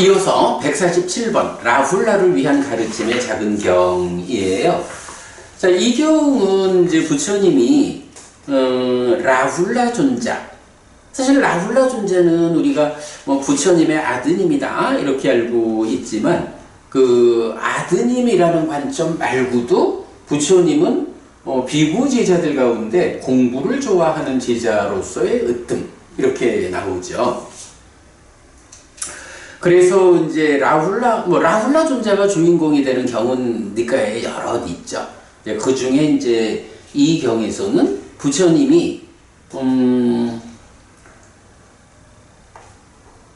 이어서 147번 라훌라를 위한 가르침의 작은 경이에요. 자, 이 경은 이제 부처님이 어, 라훌라 존자. 사실 라훌라 존재는 우리가 뭐 부처님의 아드님이다 이렇게 알고 있지만 그 아드님이라는 관점 말고도 부처님은 어, 비구 제자들 가운데 공부를 좋아하는 제자로서의 으뜸 이렇게 나오죠. 그래서 이제 라훌라 뭐 라훌라 존재가 주인공이 되는 경은 니까에 여럿 있죠. 그 중에 이제 이 경에서는 부처님이 음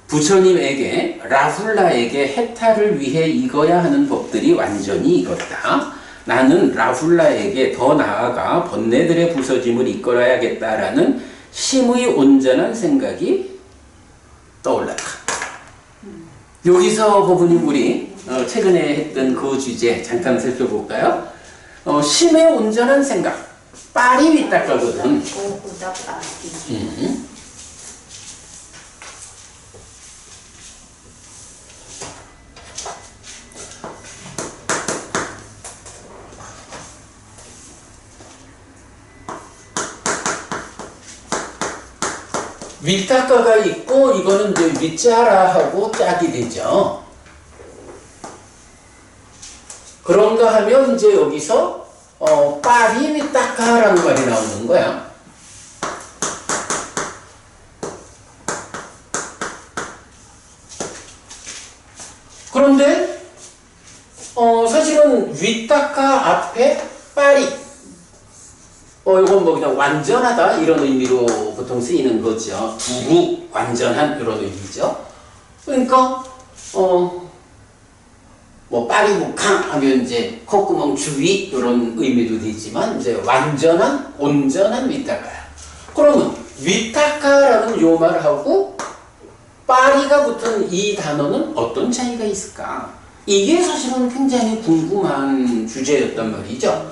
부처님에게 라훌라에게 해탈을 위해 익어야 하는 법들이 완전히 익었다. 나는 라훌라에게 더 나아가 번뇌들의 부서짐을 이끌어야겠다라는 심의 온전한 생각이 떠올랐다. 여기서 부부님 우리 어, 최근에 했던 그 주제 잠깐 살펴볼까요? 어, 심의 온전한 생각. 파리 위딱거거든. 빠기 음. 윗닦아가 있고 이거는 이제 윗자라하고 짝이 되죠. 그런가 하면 이제 여기서 어, 파리 윗닦아라는 말이 나오는 거야. 그런데 어, 사실은 윗닦아 앞에 파리 어, 이건 뭐 그냥 완전하다 이런 의미로 보통 쓰이는 거죠. 두루 완전한 이런 의미죠. 그러니까 어, 뭐 파리국항 하면 이제 콧구멍 주위 이런 의미도 되지만 이제 완전한 온전한 위타카야. 그러면 위타카라는 요 말하고 파리가 붙은 이 단어는 어떤 차이가 있을까? 이게 사실은 굉장히 궁금한 주제였단 말이죠.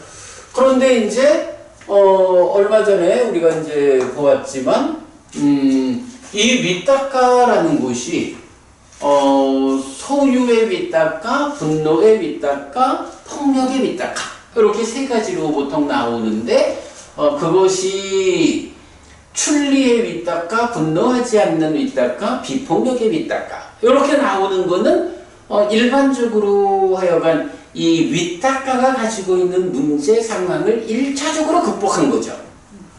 그런데 이제 어, 얼마 전에 우리가 이제 보았지만, 음, 이 위따카라는 곳이, 어, 소유의 위따카, 분노의 위따카, 폭력의 위따카. 이렇게 세 가지로 보통 나오는데, 어, 그것이 출리의 위따카, 분노하지 않는 위따카, 비폭력의 위따카. 이렇게 나오는 거는, 어, 일반적으로 하여간 이 윗닦아가 가지고 있는 문제 상황을 1차적으로 극복한 거죠.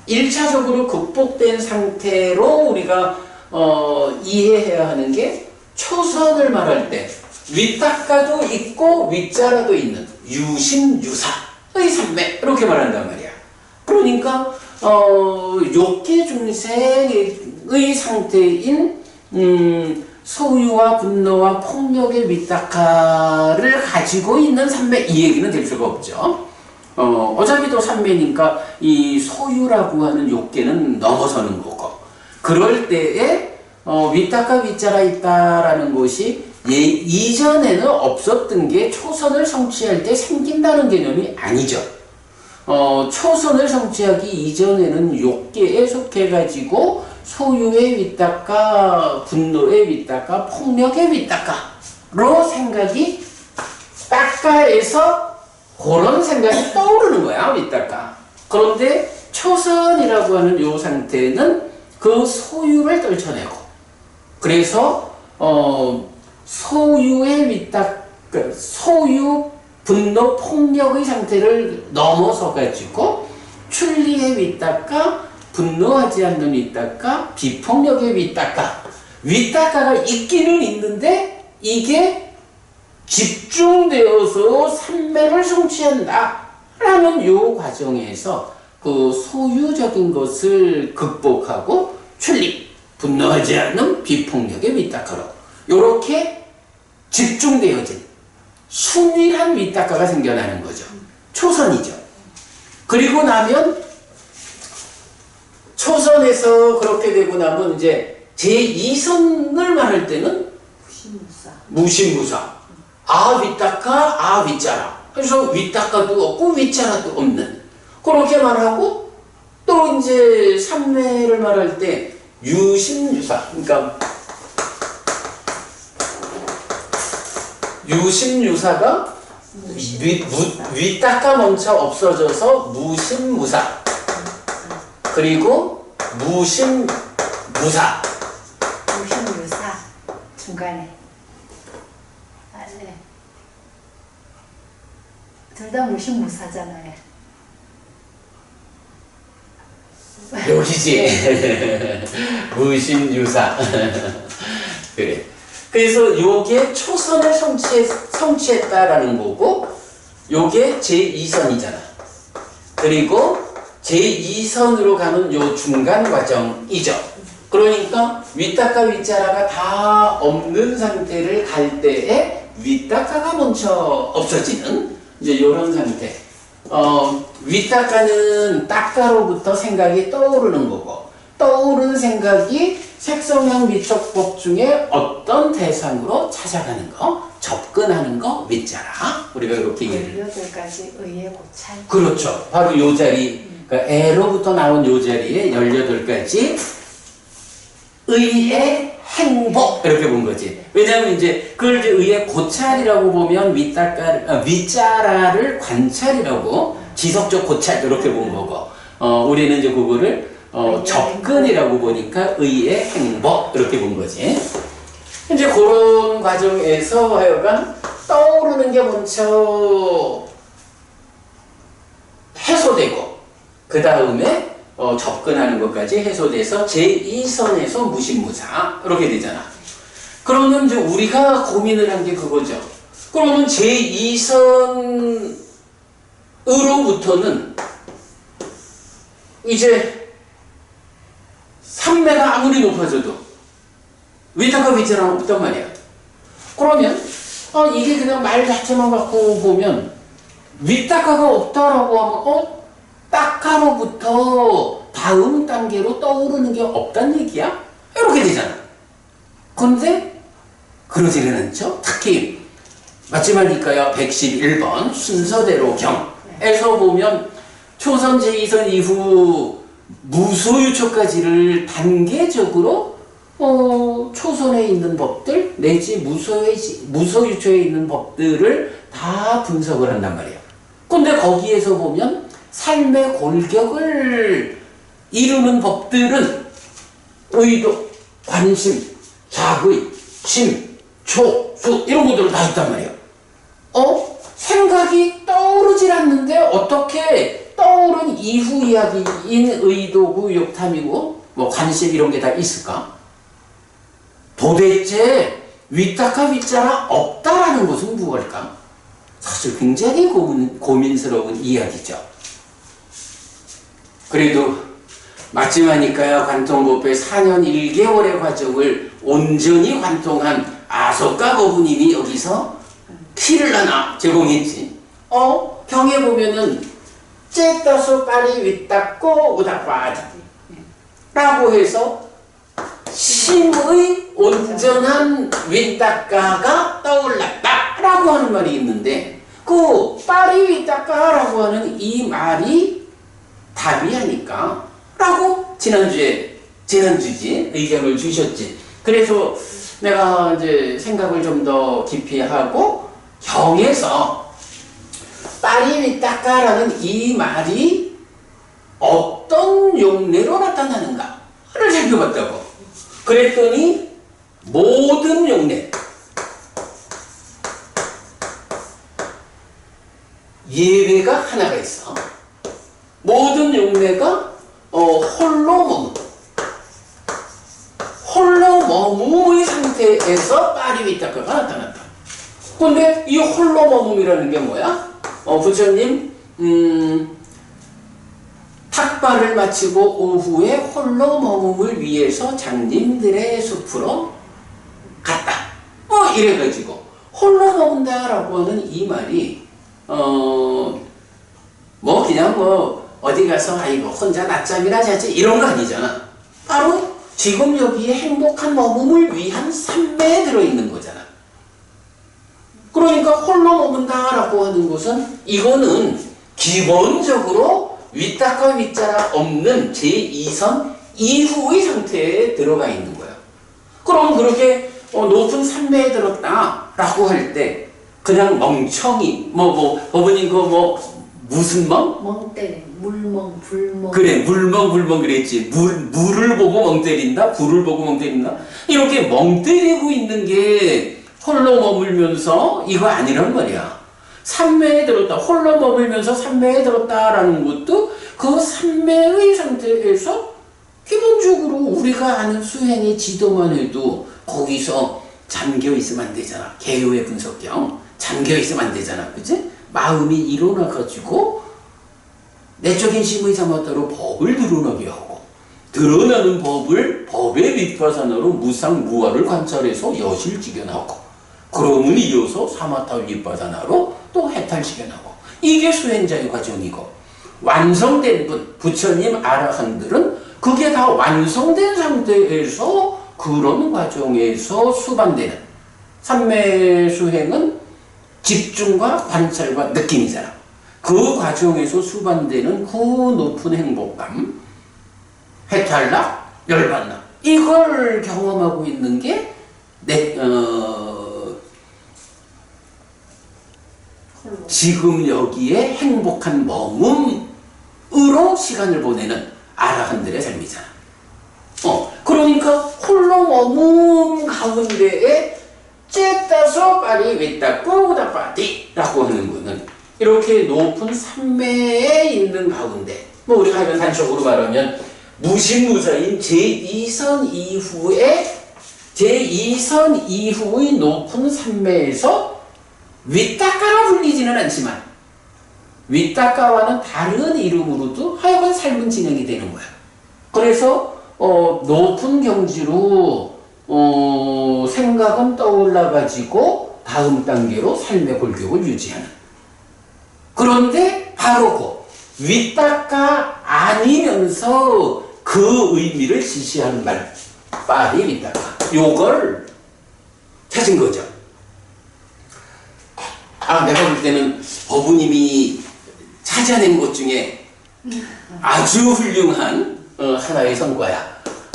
1차적으로 극복된 상태로 우리가 어, 이해해야 하는 게 초선을 말할 때 윗닦아도 있고 윗자라도 있는 유심유사의 삼매 이렇게 말한단 말이야. 그러니까 어, 욕계 중생의 상태인 음, 소유와 분노와 폭력의 위탁화를 가지고 있는 삼매 이 얘기는 될 수가 없죠. 어, 어차피 또 삼매니까 이 소유라고 하는 욕계는 넘어서는 거고 그럴 때에 어, 위탁화 위자라 있다라는 것이 예, 이전에는 없었던 게 초선을 성취할 때 생긴다는 개념이 아니죠. 어, 초선을 성취하기 이전에는 욕계에 속해가지고 소유의 윗닦아, 분노의 윗닦아, 폭력의 윗닦아로 생각이 닦아에서 그런 생각이 떠오르는 거야, 윗닦아. 그런데 초선이라고 하는 요 상태는 그 소유를 떨쳐내고, 그래서, 어, 소유의 윗닦, 그 소유, 분노, 폭력의 상태를 넘어서 가지고, 출리의 윗닦아, 분노하지 않는 윗닦아, 비폭력의 윗닦아. 윗닦아가 있기는 있는데 이게 집중되어서 삼매를 성취한다. 라는 요 과정에서 그 소유적인 것을 극복하고 출리, 분노하지 않는 비폭력의 윗닦아로 요렇게 집중되어진 순일한 윗닦아가 생겨나는 거죠. 초선이죠. 그리고 나면 초선에서 그렇게 되고 나면 이제 제2선을 말할 때는 무신무사 무신무사. 아 윗닦아 아 윗자라. 그래서 윗닦아도 없고 윗자라도 없는. 그렇게 말하고 또 이제 삼매를 말할 때 유신유사. 그러니까 무, 윗닦아 먼저 없어져서 무심무사 그리고 무심무사. 무신무사. 중간에. 아, 네. 둘다 무신무사잖아요. 여기지? 무심유사. 그래. 그래서 요게 초선을 성취했, 성취했다라는 거고 요게 제2선이잖아. 그리고 제2선으로 가는 요 중간 과정이죠. 그러니까 윗닦아 윗자라가 다 없는 상태를 갈 때에 윗닦아가 먼저 없어지는 이제 요런 상태. 어, 윗닦아는 닦아로부터 생각이 떠오르는 거고 떠오르는 생각이 색성향 미적법 중에 어떤 대상으로 찾아가는 거 접근하는 거 윗자라. 우리가 이렇게 얘기를 18가지 의의 고찰. 그렇죠. 바로 요 자리 그러니까 애로부터 나온 요 자리에 18가지 의의 행복 이렇게 본 거지. 왜냐하면 이제 그걸 이제 의의 고찰이라고 보면 윗달가 아, 윗자라를 관찰이라고 지속적 고찰 이렇게 본 거고. 어 우리는 이제 그거를 어 접근이라고 보니까 의의 행복 이렇게 본 거지. 이제 그런 과정에서 하여간 떠오르는 게 먼저 해소되고 그 다음에 어, 접근하는 것까지 해소돼서 제2선에서 무신무사 이렇게 되잖아. 그러면 이제 우리가 고민을 한 게 그거죠. 그러면 제2선으로부터는 이제 삼매가 아무리 높아져도 위탁과 위자랑 없단 말이야. 그러면 어, 이게 그냥 말 자체만 갖고 보면 윗닦아가 없다라고 하면 어? 딱가로부터 다음 단계로 떠오르는 게 없단 얘기야? 이렇게 되잖아. 근데 그러지는 않죠. 특히 마지막이니까요. 111번 순서대로 경에서 보면 초선 제2선 이후 무소유초까지를 단계적으로 어, 초선에 있는 법들 내지 무소유, 무소유초에 있는 법들을 다 분석을 한단 말이에요. 근데 거기에서 보면 삶의 골격을 이루는 법들은 의도, 관심, 자의, 심, 초, 수 이런 것들 다 있단 말이에요. 어? 생각이 떠오르질 않는데 어떻게 떠오른 이후 이야기인 의도고 욕탐이고 뭐 관심 이런 게 다 있을까? 도대체 윗다카 윗자라 없다라는 것은 무엇일까? 사실 굉장히 고민, 고민스러운 이야기죠. 그래도 마지막이니까요. 관통법회 4년 1개월의 과정을 온전히 관통한 아소카 거부님이 여기서 피를 하나 제공했지. 어? 경에 보면은 째따서 빨리 윗닦고 우닥빠지 라고 해서 심의 온전한 윗닦아가 떠올랐다 라고 하는 말이 있는데 그 파리 윗닦아라고 하는 이 말이 답이 하니까 라고 지난주에 지난주지 의견을 주셨지. 그래서 내가 이제 생각을 좀 더 깊이 하고 경에서 파리 윗닦아라는 이 말이 어떤 용례로 나타나는가를 살펴봤다고. 그랬더니 모든 용례. 예외가 하나가 있어. 모든 용례가 어, 홀로 머무. 홀로 머무의 상태에서 파리위 타카가 나타났다. 근데 이 홀로 머무이라는 게 뭐야? 어, 부처님, 음, 탁발을 마치고 오후에 홀로 머무을 위해서 장님들의 숲으로 갔다. 어, 이래가지고 홀로 머문다라고 하는 이 말이 어, 뭐 그냥 뭐 어디 가서 아이고 혼자 낮잠이나 자지 이런 거 아니잖아. 바로 지금 여기에 행복한 머금을 위한 삶에 들어있는 거잖아. 그러니까 홀로 머문다라고 하는 것은 이거는 기본적으로 윗다과 윗자라 없는 제2선 이후의 상태에 들어가 있는 거야. 그럼 그렇게 어, 높은 산매에 들었다라고 할 때 그냥 멍청이 뭐 뭐 어머님 그뭐 무슨 멍? 멍 때리 물멍 불멍. 그래 물멍 불멍 그랬지. 물 물을 보고 멍 때린다? 불을 보고 멍 때린다? 이렇게 멍 때리고 있는 게 홀로 머물면서 이거 아니란 말이야. 삼매에 들었다. 홀로 머물면서 삼매에 들었다라는 것도 그 삼매의 상태에서 기본적으로 우리가 아는 수행의 지도만 해도 거기서 잠겨 있으면 안 되잖아. 개요의 분석경 잠겨 있으면 안 되잖아. 그지 마음이 일어나 가지고 내적인 심의 자마따로 법을 드러나게 하고 드러나는 법을 법의 윗바산으로 무상무화를 관찰해서 여실지견하고 그러면 이어서 사마타 윗바산으로 또 해탈지견하고 이게 수행자의 과정이고 완성된 분 부처님 아라한들은 그게 다 완성된 상태에서 그런 과정에서 수반되는 삼매 수행은 집중과 관찰과 느낌이잖아. 그 과정에서 수반되는 그 높은 행복감, 해탈락, 열반락 이걸 경험하고 있는 게 내, 어, 지금 여기에 행복한 머금으로 시간을 보내는 아라한들의 삶이잖아. 어, 그러니까 홀로 머문 가운데에 째따서 빨리 윗다 꼬다 빠디라고 하는 거는 이렇게 높은 산매에 있는 가운데 뭐 우리가 하면 단적으로 말하면 무신무사인 제2선 이후에 제2선 이후의 높은 산매에서 윗다까라 불리지는 않지만 윗다까와는 다른 이름으로도 하여간 삶은 진행이 되는 거야. 그래서 어, 높은 경지로 어, 생각은 떠올라 가지고 다음 단계로 삶의 골격을 유지하는. 그런데 바로 그 윗다까 아니면서 그 의미를 지시하는 말 빨리 윗다까 요걸 찾은 거죠. 아, 내가 볼 때는 어부님이 찾아낸 것 중에 아주 훌륭한 어, 하나의 성과야.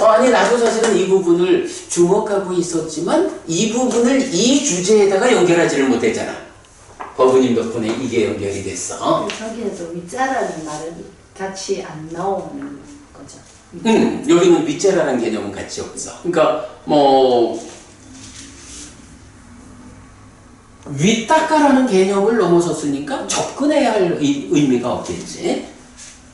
어, 아니, 나도 사실은 이 부분을 주목하고 있었지만 이 부분을 이 주제에다가 연결하지를 못했잖아. 어부님 덕분에 이게 연결이 됐어. 저기에도 위자라는 말은 같이 안 나오는 거죠. 음, 여기는 윗자라는 개념은 같이 없어. 그러니까 뭐 윗닦아라는 개념을 넘어섰으니까 접근해야 할 의, 의미가 없겠지.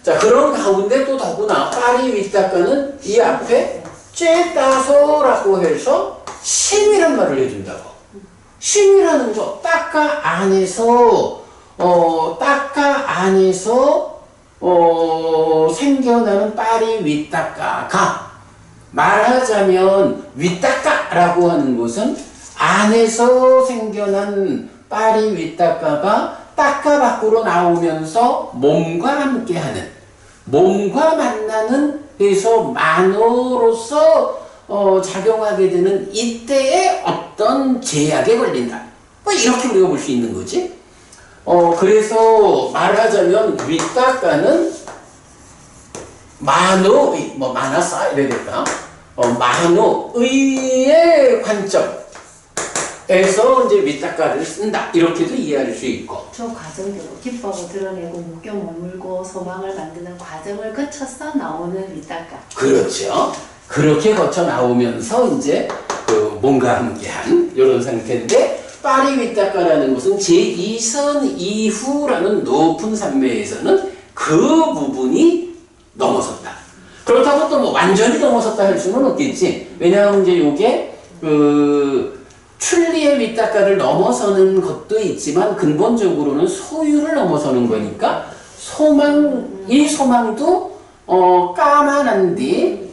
자 그런 가운데 또 더구나 파리 윗닦아는 이 앞에 쬐따서라고 해서 심이란 말을 해준다고. 심이라는 거 닦아 안에서 어 닦아 안에서 어, 생겨나는 파리 윗닦아가 말하자면 윗닦아라고 하는 것은 안에서 생겨난 파리 윗닦아가 닦아 밖으로 나오면서 몸과 함께하는 몸과 만나는 해서 만으로서 어, 작용하게 되는 이때에 어떤 제약에 걸린다. 뭐 이렇게 우리가 볼 수 있는 거지. 어, 그래서 말하자면 윗닦아는 만호의, 뭐 만화사 이래야 될까? 어, 만호의의 관점 에서 이제 윗닦아를 쓴다. 이렇게도 이해할 수 있고. 저 과정대로 기법을 드러내고 묶여 머물고 소망을 만드는 과정을 거쳐서 나오는 위닦아. 그렇죠. 그렇게 거쳐 나오면서 이제 그 뭔가 함께한 이런 상태인데 파리 윗닦아라는 것은 제2선 이후라는 높은 산매에서는 그 부분이 넘어섰다. 그렇다고 또 뭐 완전히 넘어섰다 할 수는 없겠지. 왜냐하면 이제 요게 그 출리의 윗닦아를 넘어서는 것도 있지만 근본적으로는 소유를 넘어서는 거니까 소망 이 소망도 어 까만한 뒤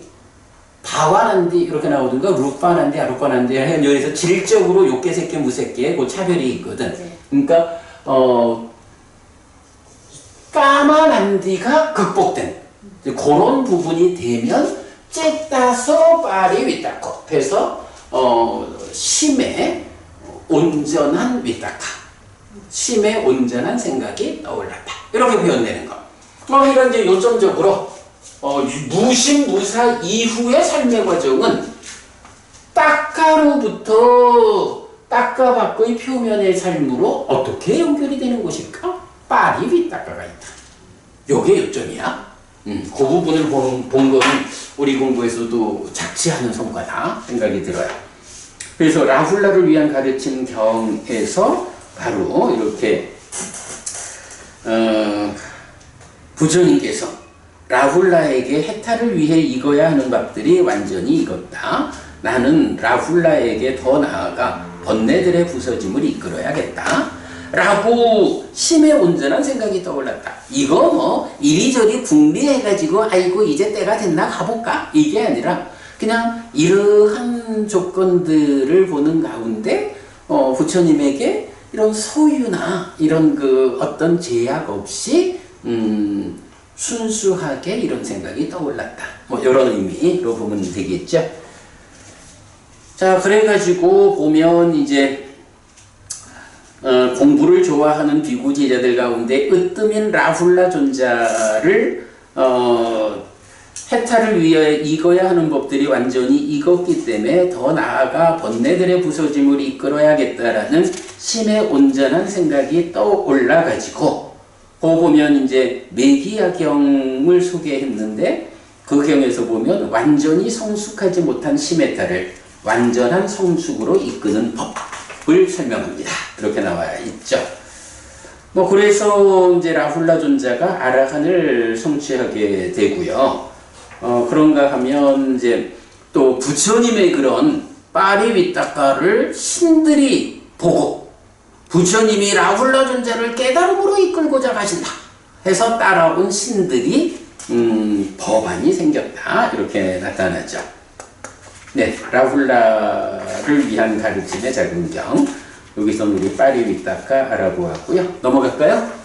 다완한디 이렇게 나오든가 루파난디 아루파난디 하는 여기서 질적으로 욕계 새끼 무새끼의 그 차별이 있거든. 네. 그러니까 어 까만한디가 극복된 그런 부분이 되면 째따서 빨이 윗닦고 해서 어 심의 온전한 윗닦아 심의 온전한 생각이 떠올랐다 이렇게 표현되는 거. 어 이런 이제 요점적으로 어, 무신무사 이후의 삶의 과정은 딱가로부터 땅가밖의 표면의 삶으로 어떻게 연결이 되는 것일까? 파리 윗땅가가 있다. 요게 요점이야. 음, 그 부분을 본, 본 거는 우리 공부에서도 않은 성과다 생각이 들어요. 그래서 라훌라를 위한 가르침 경에서 바로 이렇게 어, 부처님께서 라훌라에게 해탈을 위해 익어야 하는 밥들이 완전히 익었다. 나는 라훌라에게 더 나아가 번뇌들의 부서짐을 이끌어야겠다. 라고 심의 온전한 생각이 떠올랐다. 이거 뭐 이리저리 궁리해가지고 아이고 이제 때가 됐나 가볼까 이게 아니라 그냥 이러한 조건들을 보는 가운데 어, 부처님에게 이런 소유나 이런 그 어떤 제약 없이 음, 순수하게 이런 생각이 떠올랐다. 뭐 이런 의미로 보면 되겠죠. 자 그래가지고 보면 이제 어, 공부를 좋아하는 비구 제자들 가운데 으뜸인 라훌라 존자를 어, 해탈을 위해 익어야 하는 법들이 완전히 익었기 때문에 더 나아가 번뇌들의 부서짐을 이끌어야겠다라는 심의 온전한 생각이 떠올라 가지고 거 보면 이제 메기야 경을 소개했는데 그 경에서 보면 완전히 성숙하지 못한 심해탈을 완전한 성숙으로 이끄는 법을 설명합니다. 이렇게 나와 있죠. 뭐 그래서 이제 라훌라 존자가 아라한을 성취하게 되고요. 어 그런가 하면 이제 또 부처님의 그런 파리 위따까를 신들이 보고 부처님이 라훌라 존자를 깨달음으로 이끌고자 가신다 해서 따라온 신들이 음, 법안이 생겼다 이렇게 나타나죠. 네, 라훌라를 위한 가르침의 작은 경 여기서 우리 파리 위따까 알아보았고요. 넘어갈까요?